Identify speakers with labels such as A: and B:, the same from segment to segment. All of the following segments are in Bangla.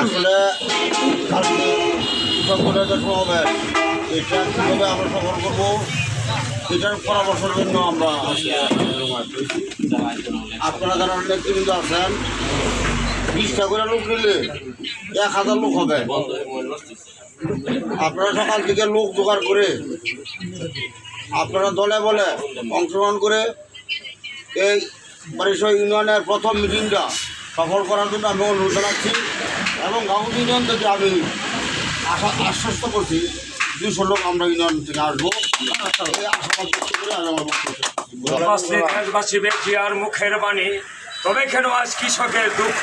A: আসলে কালকে কৃষকদের যে সমাবেশ এটা কীভাবে আমরা সফল করব, এটার পরামর্শের জন্য আমরা। আপনারা যারা নেতৃবৃন্দ আছেন, বিশটা করে লোক নিলে এক হাজার লোক হবে আপনারা সকাল থেকে লোক জোগাড় করে আপনারা দলে বলে অংশগ্রহণ করে এই পরিষদ ইউনিয়নের প্রথম মিটিংটা সফল করার জন্য আমি অনুরোধ জানাচ্ছি এবং গাউন ইউনিয়ন থেকে আমি আশা আশ্বস্ত করছি দুশো লোক আমরা ইউনিয়ন থেকে আসব।
B: দেশবাসী ব্যক্তি আর মুখের বাণী। তবে কেন আজ কৃষকের দুঃখ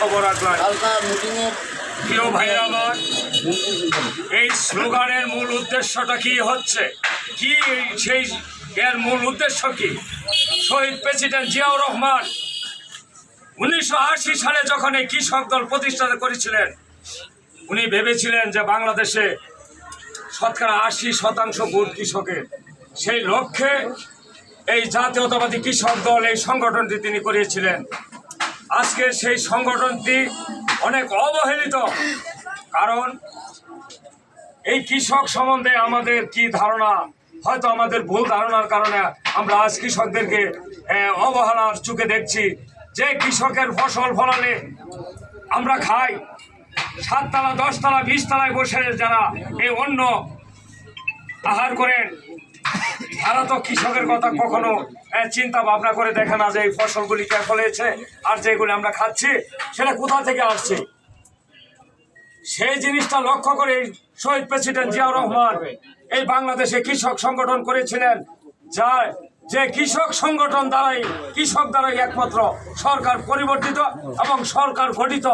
A: মিটিংয়ের
B: প্রিয় ভাইরা আমার এই স্লোগানের মূল উদ্দেশ্যটা কি হচ্ছে? কি সেই এর মূল উদ্দেশ্য কি? শহীদ প্রেসিডেন্ট জিয়াউর রহমান উনিশশো আশি সালে যখন এই কৃষক দল প্রতিষ্ঠা করেছিলেন, উনি ভেবেছিলেন যে বাংলাদেশে শতকরা আশি শতাংশ ভোট কৃষকের। সেই লক্ষ্যে এই জাতীয়তাবাদী কৃষক দল এই সংগঠনটি তিনি করিয়েছিলেন। আজকে সেই সংগঠনটি অনেক অবহেলিত, কারণ এই কৃষক সম্বন্ধে আমাদের কি ধারণা? হয়তো আমাদের ভুল ধারণার কারণে আমরা আজ কৃষকদেরকে অবহেলার চোখে দেখছি যে কৃষকের ফসল ফলালে আমরা খাই। সাততলা, দশতলা, বিশতলায় বসে যারা এই অন্য আহার করেন, তারা তো কৃষকের কথা কখনো চিন্তা ভাবনা করে দেখে না যে এই ফসলগুলি কে ফলেছে আর যেগুলি আমরা খাচ্ছি, সেটা কোথা থেকে আসছে? সেই জিনিসটা লক্ষ্য করে শহীদ প্রেসিডেন্ট জিয়াউর রহমান এই বাংলাদেশে কৃষক সংগঠন করেছিলেন যা যে কৃষক সংগঠন দ্বারাই, কৃষক দ্বারাই একমাত্র সরকার পরিবর্তিত এবং সরকার গঠিত,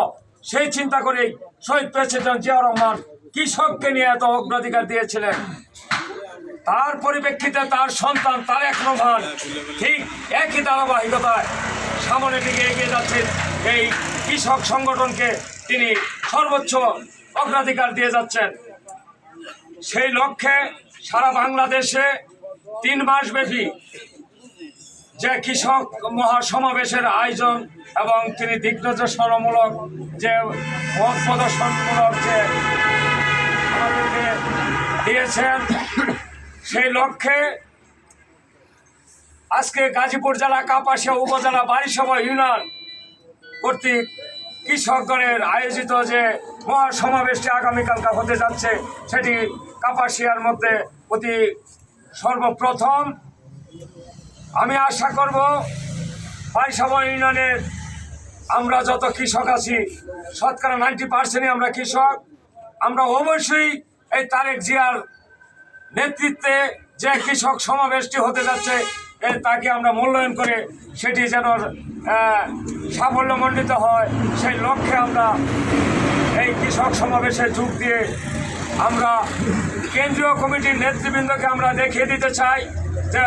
B: সেই চিন্তা করেই শহীদ প্রেসিডেন্ট জিয়াউর রহমান কৃষককে নিয়ে এত অগ্রাধিকার দিয়েছিলেন। তার পরিপ্রেক্ষিতে তার সন্তান তারেক রহমান ঠিক একই ধারাবাহিকতায় সামনে দিকে এগিয়ে যাচ্ছেন, এই কৃষক সংগঠনকে তিনি সর্বোচ্চ অগ্রাধিকার দিয়ে যাচ্ছেন। সেই লক্ষ্যে সারা বাংলাদেশে তিন মাস ব্যাপী যে কৃষক মহাসমাবেশের আয়োজন এবং তিনি দিগ্নির্দেশনামূলক যে পথ প্রদর্শনমূলক যে দিয়েছেন, সেই লক্ষ্যে আজকে গাজীপুর জেলা কাপাসিয়া উপজেলা বারিসভা ইউনিয়ন কর্তৃক কৃষকগণের আয়োজিত যে মহাসমাবেশটি আগামীকালকা হতে যাচ্ছে, সেটি কাপাসিয়ার মধ্যে অতি সর্বপ্রথম। আমি আশা করব বারিসভা ইউনিয়নের আমরা যত কৃষক আছি, শতকরা নাইনটি পার্সেন্টই আমরা কৃষক। আমরা অবশ্যই এই তারেক জিয়ার নেতৃত্বে যে কৃষক সমাবেশটি হতে যাচ্ছে তাকে আমরা মূল্যায়ন করে সেটি যেন সাফল্যমণ্ডিত হয়, সেই লক্ষ্যে আমরা এই কৃষক সমাবেশে যোগ দিয়ে আমরা কেন্দ্রীয় কমিটির নেতৃবৃন্দকে আমরা দেখিয়ে দিতে চাই যে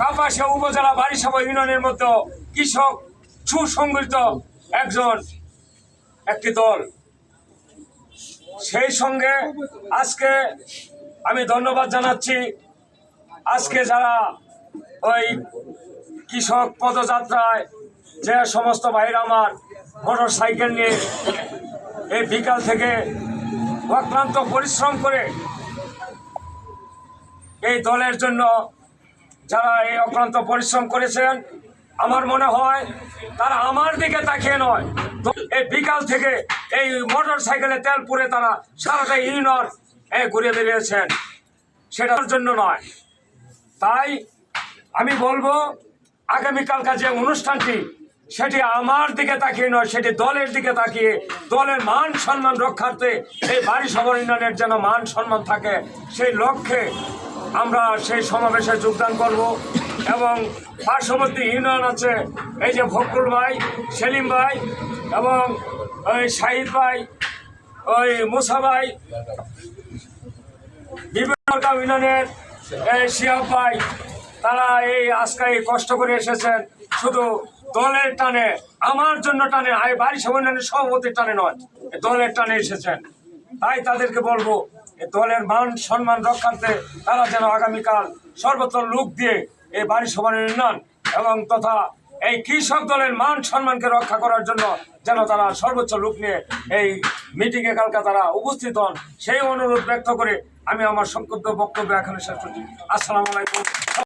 B: কাপাসিয়া উপজেলা বারিসভা ইউনিয়নের মধ্যে কৃষক সুসংগঠিত একজন, একটি দল। সেই সঙ্গে আজকে আমি ধন্যবাদ জানাচ্ছি। আজকে যারা ওই কৃষক পদযাত্রায় যে সমস্ত ভাইরা আমার মোটর সাইকেল নিয়ে এই বিকাল থেকে অক্লান্ত পরিশ্রম করে এই দলের জন্য যারা এই অক্লান্ত পরিশ্রম করেছেন, আমার মনে হয় তারা আমার দিকে তাকিয়ে নয়। এই বিকাল থেকে এই মোটর সাইকেলে তেল পুরে তারা সারাটা ইউনিয়ন ঘুরে বেরিয়েছেন সেটার জন্য নয়। তাই আমি বলব, আগামীকালকার যে অনুষ্ঠানটি, সেটি আমার দিকে তাকিয়ে নয়, সেটি দলের দিকে তাকিয়ে, দলের মান সম্মান রক্ষার্থে এই বাড়ি সবর ইউনিয়নের যেন মান সম্মান থাকে, সেই লক্ষ্যে আমরা সেই সমাবেশে যোগদান করব। এবং পার্শ্ববর্তী ইউনিয়ন আছে, এই যে ফখরুল ভাই, সেলিম ভাই এবং ওই শাহিদ ভাই, ওই মুসা ভাই, বিভিন্ন ইউনিয়নের এই শিয়াব ভাই তারা এই আজকে এই কষ্ট করে এসেছেন। শুধু দলের টানে, আমার জন্য টানে এই বাড়ি ইউনিয়নের সভাপতির টানে নয় দলের টানে এসেছেন। তাই তাদেরকে বলব দলের মান সম্মান রক্ষার্থে তারা যেন আগামীকাল সর্বত্র লোক দিয়ে এই বাড়ি সভার ইউনিয়ন এবং তথা এই কৃষক দলের মান সম্মানকে রক্ষা করার জন্য যেন তারা সর্বোচ্চ লোক নিয়ে এই মিটিংয়ে কালকে তারা উপস্থিত হন। সেই অনুরোধ ব্যক্ত করে আমি আমার সংক্ষিপ্ত বক্তব্য এখানে শেষ করছি। আসসালামু আলাইকুম।